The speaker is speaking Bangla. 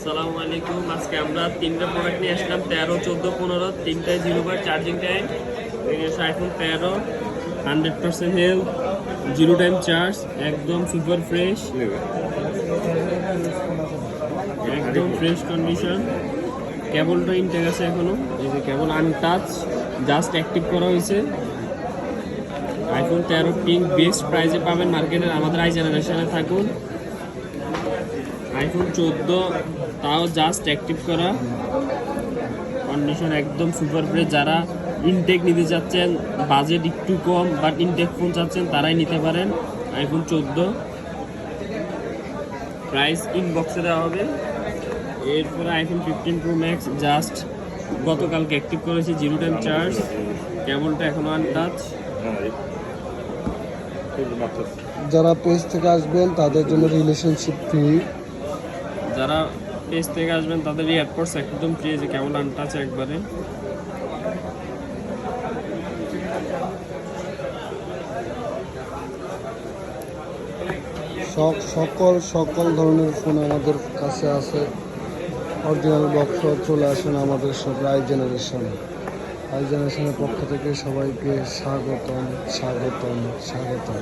আসসালামু আলাইকুম। আজকে আমরা তিনটা প্রোডাক্ট নিয়ে আসলাম, তেরো, চোদ্দ, পনেরো, তিনটায় জিরো বার চার্জিং টাইম আইফোন তেরো hundred percent health zero time charge একদম সুপার ফ্রেশ একদম ফ্রেশ কন্ডিশন কেবলটা ইনটেক আছে এখনও। এই যে কেবল আনটাচ জাস্ট অ্যাক্টিভ করা হয়েছে। আইফোন তেরো পিঙ্ক বেস্ট প্রাইসে পাবেন মার্কেটের আমাদের আই জেনারেশনে থাকুন। আইফোন চোদ্দ, তাও জাস্ট অ্যাক্টিভ করা। কন্ডিশন একদম সুপার ফ্রেশ যারা ইনটেক নিতে চাচ্ছেন বাজেট একটু কম বাট ইনটেক ফোন চাচ্ছেন, তারাই নিতে পারেন আইফোন চোদ্দ। প্রাইস ইনবক্সে দেওয়া হবে। এরপরে iPhone fifteen pro max just গতকালকে অ্যাক্টিভ করেছি জিরো টাইম চার্জ কেবলটা এখনও আনটাচ যারা পেজ থেকে আসবেন, তাদের জন্য রিলেশনশিপ ফ্রি যারা পেজ থেকে আসবেন, তাদের এয়ারপোর্টস একদম ফ্রি যে কেবল আনটাচ একবারে সকল সকল ধরনের ফোন আমাদের কাছে আছে। অরিজিনাল বক্স চলে আসেন আমাদের সব আই জেনারেশন। আই জেনারেশনের পক্ষ থেকে সবাইকে স্বাগতম স্বাগতম স্বাগতম।